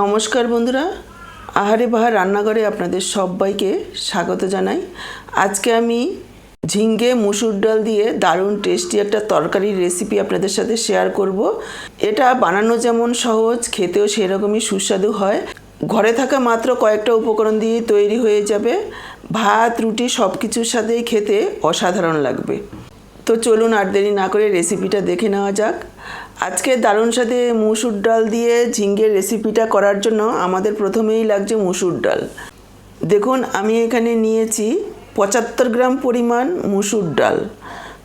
নমস্কার বন্ধুরা। আহারে বাহার রান্নাঘরে আপনাদের সবাইকে স্বাগত জানাই। আজকে আমি ঝিঙ্গে, মুসুর ডাল দিয়ে দারুণ টেস্টি একটা তরকারির রেসিপি আপনাদের সাথে শেয়ার করব। এটা বানানো যেমন সহজ, খেতেও সেরকমই সুস্বাদু হয়। ঘরে থাকা মাত্র কয়েকটা উপকরণ দিয়ে তৈরি হয়ে যাবে। ভাত, রুটি সব কিছুর সাথেই খেতে অসাধারণ লাগবে। তো চলুন আর দেরি না করে রেসিপিটা দেখে নেওয়া যাক। আজকে দারুণ সাথে মুসুর ডাল দিয়ে ঝিঙ্গের রেসিপিটা করার জন্য আমাদের প্রথমেই লাগছে মুসুর ডাল। দেখুন, আমি এখানে নিয়েছি পঁচাত্তর গ্রাম পরিমাণ মুসুর ডাল।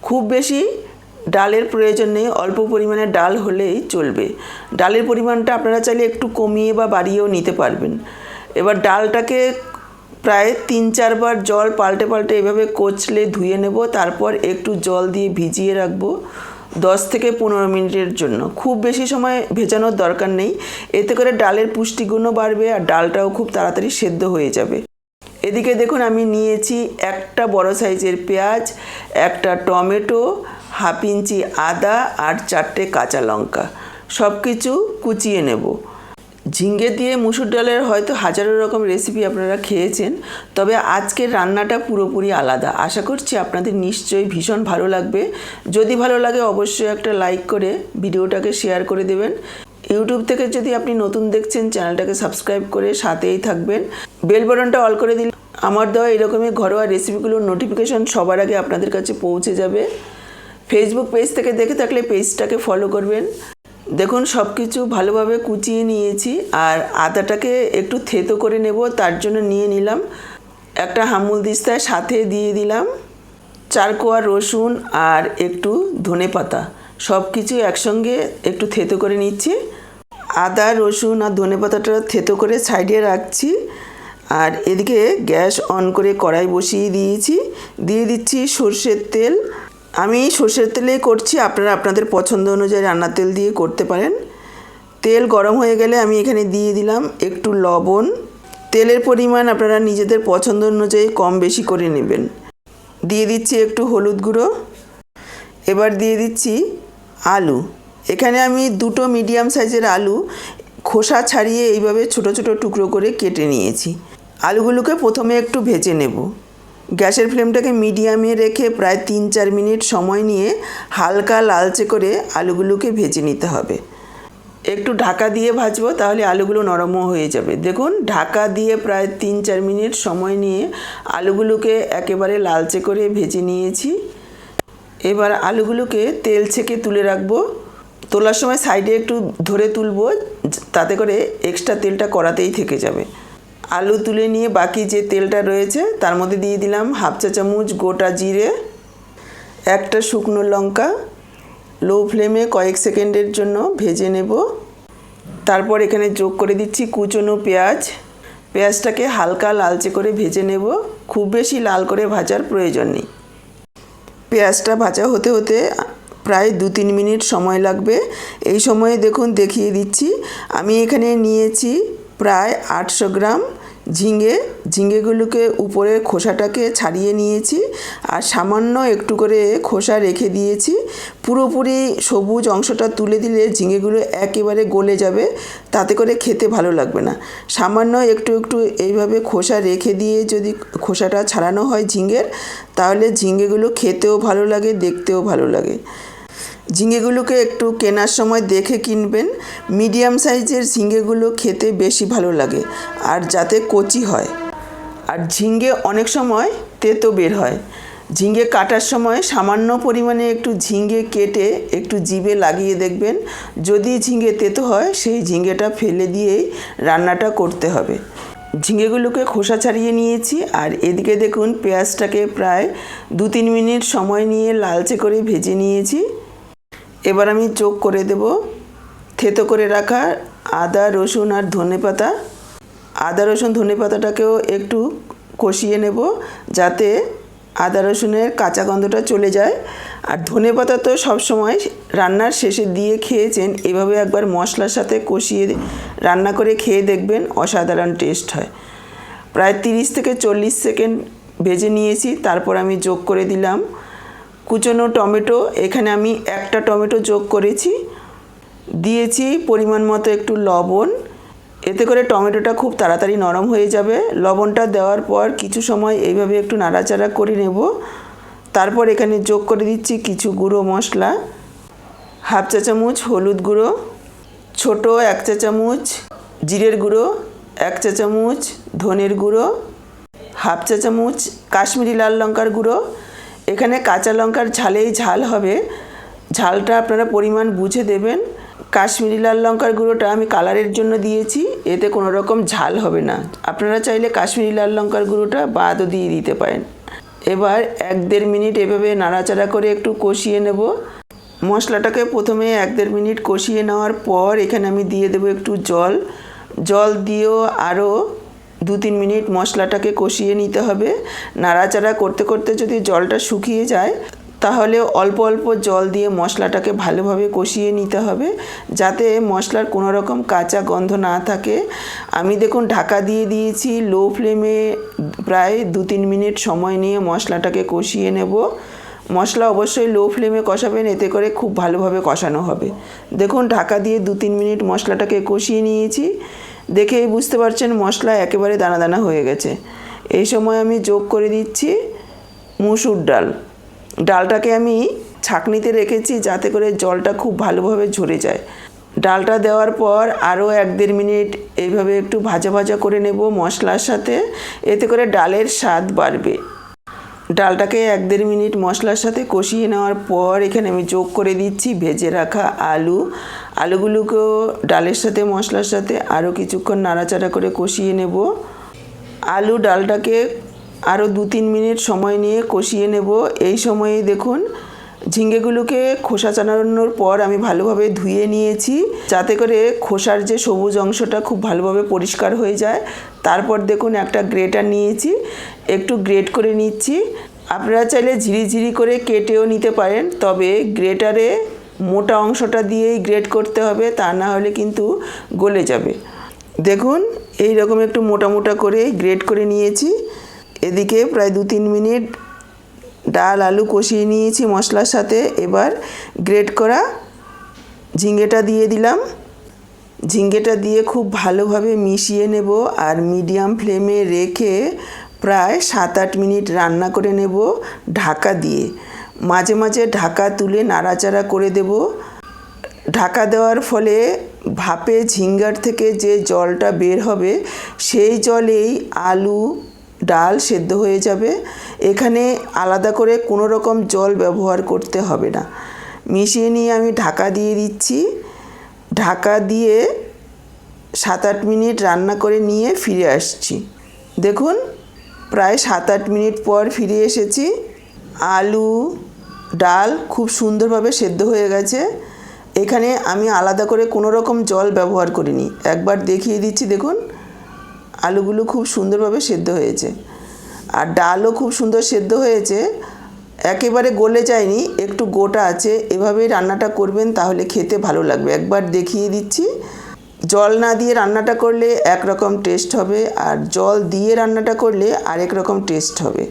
খুব বেশি ডালের প্রয়োজন নেই, অল্প পরিমাণে ডাল হলেই চলবে। ডালের পরিমাণটা আপনারা চাইলে একটু কমিয়ে বা বাড়িয়েও নিতে পারবেন। এবার ডালটাকে প্রায় তিন চারবার জল পাল্টে পাল্টে এভাবে কচলে ধুয়ে নেব, তারপর একটু জল দিয়ে ভিজিয়ে রাখব। দশ থেকে পনেরো মিনিটের জন্য। খুব বেশি সময় ভেজানোর দরকার নেই। এতে করে ডালের পুষ্টিগুণও বাড়বে আর ডালটাও খুব তাড়াতাড়ি সেদ্ধ হয়ে যাবে। এদিকে দেখুন, আমি নিয়েছি একটা বড় সাইজের পেঁয়াজ, একটা টমেটো, হাফ ইঞ্চি আদা আর চারটে কাঁচা লঙ্কা। সব কিছু কুচিয়ে নেব। ঝিঙ্গে দিয়ে মুসুর ডালের হয়তো হাজারো রকম রেসিপি আপনারা খেয়েছেন, তবে আজকের রান্নাটা পুরোপুরি আলাদা। আশা করছি আপনাদের নিশ্চয়ই ভীষণ ভালো লাগবে। যদি ভালো লাগে অবশ্যই একটা লাইক করে ভিডিওটাকে শেয়ার করে দেবেন। ইউটিউব থেকে যদি আপনি নতুন দেখছেন, চ্যানেলটাকে সাবস্ক্রাইব করে সাথেই থাকবেন। বেল বাটনটা অল করে দিন আমার দেওয়া এরকমই ঘরোয়া রেসিপিগুলোর নোটিফিকেশন সবার আগে আপনাদের কাছে পৌঁছে যাবে। ফেসবুক পেজ থেকে দেখে থাকলে পেজটাকে ফলো করবেন। দেখুন সব কিছু ভালোভাবে কুচিয়ে নিয়েছি আর আদাটাকে একটু থেতো করে নেব, তার জন্য নিয়ে নিলাম। একটা হামুল দিস্তায় সাথে দিয়ে দিলাম, চার কোয়া রসুন আর একটু ধনে পাতা। সব কিছু একসঙ্গে একটু থেতো করে নিচ্ছি। আদা, রসুন আর ধনে পাতাটা থেতো করে সাইডে রাখছি। আর এদিকে গ্যাস অন করে কড়াই বসিয়ে দিয়েছি। দিয়ে দিচ্ছি সর্ষের তেল। আমি সর্ষের তেলেই করছি, আপনারা আপনাদের পছন্দ অনুযায়ী রান্নার তেল দিয়ে করতে পারেন। তেল গরম হয়ে গেলে আমি এখানে দিয়ে দিলাম একটু লবণ। তেলের পরিমাণ আপনারা নিজেদের পছন্দ অনুযায়ী কম বেশি করে নেবেন। দিয়ে দিচ্ছি একটু হলুদ গুঁড়ো। এবার দিয়ে দিচ্ছি আলু। এখানে আমি দুটো মিডিয়াম সাইজের আলু খোসা ছাড়িয়ে এইভাবে ছোট ছোট টুকরো করে কেটে নিয়েছি। আলুগুলোকে প্রথমে একটু ভেজে নেব। গ্যাসের ফ্লেমটাকে মিডিয়ামে রেখে প্রায় তিন চার মিনিট সময় নিয়ে হালকা লালচে করে আলুগুলোকে ভেজে নিতে হবে। একটু ঢাকা দিয়ে ভাজবো তাহলে আলুগুলো নরমও হয়ে যাবে। দেখুন, ঢাকা দিয়ে প্রায় তিন চার মিনিট সময় নিয়ে আলুগুলোকে একেবারে লালচে করে ভেজে নিয়েছি। এবার আলুগুলোকে তেল ছেঁকে তুলে রাখব। তোলার সময় সাইডে একটু ধরে তুলবো, তাতে করে এক্সট্রা তেলটা কড়াতেই থেকে যাবে। আলু তুলে নিয়ে বাকি যে তেলটা রয়েছে, তার মধ্যে দিয়ে দিলাম হাফ চা চামচ গোটা জিরে, একটা শুকনো লঙ্কা, লো ফ্লেমে কয়েক সেকেন্ডের জন্য ভেজে নেব। তারপর এখানে যোগ করে দিচ্ছি কুচনো পেঁয়াজ। পেঁয়াজটাকে হালকা লালচে করে ভেজে নেব, খুব বেশি লাল করে ভাজার প্রয়োজন নেই। পেঁয়াজটা ভাজা হতে হতে প্রায় দু তিন মিনিট সময় লাগবে। এই সময়ে দেখুন, দেখিয়ে দিচ্ছি। আমি এখানে নিয়েছি প্রায় আটশো গ্রাম ঝিঙে, ঝিঙেগুলোকে উপরে খোসাটাকে ছাড়িয়ে নিয়েছি আর সামান্য একটু করে খোসা রেখে দিয়েছি। পুরোপুরি সবুজ অংশটা তুলে দিলে ঝিঙেগুলো একেবারে গলে যাবে, তাতে করে খেতে ভালো লাগবে না। সামান্য একটু একটু এইভাবে খোসা রেখে দিয়ে যদি খোসাটা ছাড়ানো হয় ঝিঙের, তাহলে ঝিঙেগুলো খেতেও ভালো লাগে, দেখতেও ভালো লাগে। ঝিঙেগুলোকে একটু কেনার সময় দেখে কিনবেন। মিডিয়াম সাইজের ঝিঙেগুলো খেতে বেশি ভালো লাগে, আর যাতে কচি হয়। আর ঝিঙ্গে অনেক সময় তেতো বের হয়। ঝিঙ্গে কাটার সময় সামান্য পরিমাণে একটু ঝিঙ্গে কেটে একটু জিভে লাগিয়ে দেখবেন। যদি ঝিঙ্গে তেতো হয়, সেই ঝিঙ্গেটা ফেলে দিয়েই রান্নাটা করতে হবে। ঝিঙেগুলোকে খোসা ছাড়িয়ে নিয়েছি, আর এদিকে দেখুন পেঁয়াজটাকে প্রায় দু তিন মিনিট সময় নিয়ে লালচে করে ভেজে নিয়েছি। এবার আমি যোগ করে দেব। থেতো করে রাখা আদা, রসুন আর ধনে পাতা। আদা, রসুন, ধনে পাতাটাকেও একটু কষিয়ে নেব যাতে আদা, রসুনের কাঁচা গন্ধটা চলে যায়। আর ধনে পাতা তো সবসময় রান্নার শেষে দিয়ে খেয়েছেন, এভাবে একবার মশলার সাথে কষিয়ে রান্না করে খেয়ে দেখবেন অসাধারণ টেস্ট হয়। প্রায় তিরিশ থেকে চল্লিশ সেকেন্ড ভেজে নিয়েছি, তারপর আমি যোগ করে দিলাম। কুচনো টমেটো, এখানে আমি একটা টমেটো যোগ করেছি। দিয়েছি পরিমাণ মতো একটু লবণ। এতে করে টমেটোটা খুব তাড়াতাড়ি নরম হয়ে যাবে। লবণটা দেওয়ার পর কিছু সময় এইভাবে একটু নাড়াচাড়া করে নেব। তারপর এখানে যোগ করে দিচ্ছি কিছু গুঁড়ো মশলা। হাফ চা চামচ হলুদ গুঁড়ো, ছোট এক চা চামচ জিরের গুঁড়ো, এক চা চামচ ধনের গুঁড়ো, হাফ চা চামচ কাশ্মীরি লাল লঙ্কার গুঁড়ো এখানে কাঁচা লঙ্কার ঝালেই ঝাল হবে। ঝালটা আপনারা পরিমাণ বুঝে দেবেন। কাশ্মীরি লাল লঙ্কার গুঁড়োটা আমি কালারের জন্য দিয়েছি, এতে কোনো রকম ঝাল হবে না। আপনারা চাইলে কাশ্মীরি লাল লঙ্কার গুঁড়োটা বাদও দিয়ে দিতে পারেন। এবার এক দেড় মিনিট এভাবে নাড়াচাড়া করে একটু কষিয়ে নেব। মশলাটাকে প্রথমে এক দেড় মিনিট কষিয়ে নেওয়ার পর এখানে আমি দিয়ে দেবো একটু জল। জল দিয়েও আরও দু তিন মিনিট মশলাটাকে কষিয়ে নিতে হবে। নাড়াচাড়া করতে করতে যদি জলটা শুকিয়ে যায়, তাহলে অল্প অল্প জল দিয়ে মশলাটাকে ভালোভাবে কষিয়ে নিতে হবে। যাতে মশলার কোনো রকম কাঁচা গন্ধ না থাকে। আমি দেখুন, ঢাকা দিয়ে দিয়েছি লো ফ্লেমে প্রায় দু তিন মিনিট সময় নিয়ে মশলাটাকে কষিয়ে নেব। মশলা অবশ্যই লো ফ্লেমে কষাবেন, এতে করে খুব ভালোভাবে কষানো হবে। দেখুন, ঢাকা দিয়ে দু তিন মিনিট মশলাটাকে কষিয়ে নিয়েছি। দেখেই বুঝতে পারছেন মশলা একেবারে দানা দানা হয়ে গেছে। এই সময় আমি যোগ করে দিচ্ছি মুসুর ডাল। ডালটাকে আমি ছাঁকনিতে রেখেছি যাতে করে জলটা খুব ভালোভাবে ঝরে যায়। ডালটা দেওয়ার পর আরও এক দেড় মিনিট এইভাবে একটু ভাজা ভাজা করে নেব মশলার সাথে। এতে করে ডালের স্বাদ বাড়বে। ডালটাকে এক দেড় মিনিট মশলার সাথে কষিয়ে নেওয়ার পর এখানে আমি যোগ করে দিচ্ছি ভেজে রাখা আলু। আলুগুলোকেও ডালের সাথে, মশলার সাথে আরও কিছুক্ষণ নাড়াচাড়া করে কষিয়ে নেব। আলু ডালটাকে আরও দু তিন মিনিট সময় নিয়ে কষিয়ে নেব। এই সময়ে দেখুন, ঝিঙ্গেগুলোকে খোসা চানানোর পর আমি ভালোভাবে ধুয়ে নিয়েছি, যাতে করে খোসার যে সবুজ অংশটা খুব ভালোভাবে পরিষ্কার হয়ে যায়। তারপর দেখুন, একটা গ্রেটার নিয়েছি, একটু গ্রেট করে নিচ্ছি। আপনারা চাইলে ঝিরিঝিরি করে কেটেও নিতে পারেন, তবে গ্রেটারে মোটা অংশটা দিয়েই গ্রেড করতে হবে, তা না হলে কিন্তু গলে যাবে। দেখুন এই রকম একটু মোটা মোটা করে গ্রেড করে নিয়েছি। এদিকে প্রায় দু তিন মিনিট ডাল, আলু কষিয়ে নিয়েছি মশলার সাথে। এবার গ্রেড করা ঝিঙ্গেটা দিয়ে দিলাম। ঝিঙ্গেটা দিয়ে খুব ভালোভাবে মিশিয়ে নেব আর মিডিয়াম ফ্লেমে রেখে প্রায় সাত আট মিনিট রান্না করে নেব ঢাকা দিয়ে। মাঝে মাঝে ঢাকা তুলে নাড়াচাড়া করে দেব। ঢাকা দেওয়ার ফলে ভাপে ঝিঙ্গার থেকে যে জলটা বের হবে, সেই জলেই আলু, ডাল সেদ্ধ হয়ে যাবে। এখানে আলাদা করে কোনো রকম জল ব্যবহার করতে হবে না। মিশিয়ে নিয়ে আমি ঢাকা দিয়ে দিচ্ছি। ঢাকা দিয়ে সাত আট মিনিট রান্না করে নিয়ে ফিরে আসছি। দেখুন, প্রায় সাত আট মিনিট পর ফিরে এসেছি। আলু ডাল খুব সুন্দরভাবে সেদ্ধ হয়ে গেছে। এখানে আমি আলাদা করে কোনো রকম জল ব্যবহার করিনি। একবার দেখিয়ে দিচ্ছি, দেখুন। আলুগুলো খুব সুন্দরভাবে সেদ্ধ হয়েছে। আর ডালও খুব সুন্দর সেদ্ধ হয়েছে। একেবারে গলে যায়নি, একটু গোটা আছে। এভাবেই রান্নাটা করবেন, তাহলে খেতে ভালো লাগবে। একবার দেখিয়ে দিচ্ছি। জল না দিয়ে রান্নাটা করলে একরকম টেস্ট হবে, আর জল দিয়ে রান্নাটা করলে আরেক রকম টেস্ট হবে।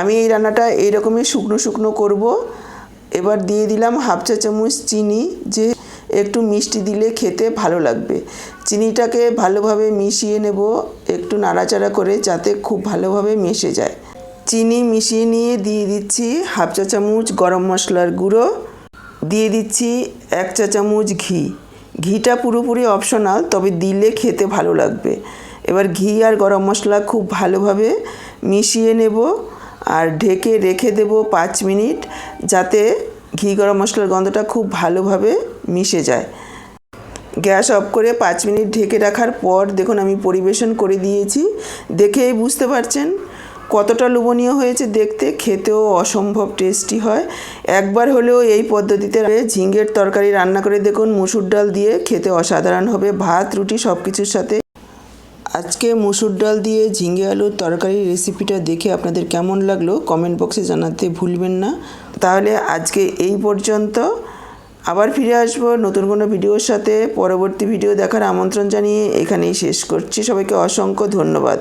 আমি এই রান্নাটা এইরকমই শুকনো শুকনো করব। এবার দিয়ে দিলাম হাফ চা চামচ চিনি, যে একটু মিষ্টি দিলে খেতে ভালো লাগবে। চিনিটাকে ভালোভাবে মিশিয়ে নেব, একটু নাড়াচাড়া করে যাতে খুব ভালোভাবে মিশে যায়। চিনি মিশিয়ে নিয়ে দিয়ে দিচ্ছি হাফ চা চামচ গরম মশলার গুঁড়ো, দিয়ে দিচ্ছি এক চা চামচ ঘি। ঘিটা পুরোপুরি অপশনাল, তবে দিলে খেতে ভালো লাগবে। এবার ঘি আর গরম মশলা খুব ভালোভাবে মিশিয়ে নেব। আর ঢেকে রেখে দেব পাঁচ মিনিট যাতে ঘি গরম মশলার গন্ধটা খুব ভালোভাবে মিশে যায়। গ্যাস অফ করে পাঁচ মিনিট ঢেকে রাখার পর দেখুন আমি পরিবেশন করে দিয়েছি। দেখেই বুঝতে পারছেন কতটা লোভনীয় হয়েছে দেখতে। খেতেও অসম্ভব টেস্টি হয়। একবার হলেও এই পদ্ধতিতে ঝিঙ্গের তরকারি রান্না করে দেখুন, মুসুর ডাল দিয়ে খেতে অসাধারণ হবে। ভাত, রুটি সব কিছুর সাথে আজকে মুসুর ডাল দিয়ে ঝিঙ্গে আলুর তরকারির রেসিপিটা দেখে আপনাদের কেমন লাগল কমেন্ট বক্সে জানাতে ভুলবেন না। তাহলে আজকে এই পর্যন্ত। আবার ফিরে আসব নতুন কোনো ভিডিওর সাথে। পরবর্তী ভিডিও দেখার আমন্ত্রণ জানিয়ে এখানেই শেষ করছি। সবাইকে অসংখ্য ধন্যবাদ।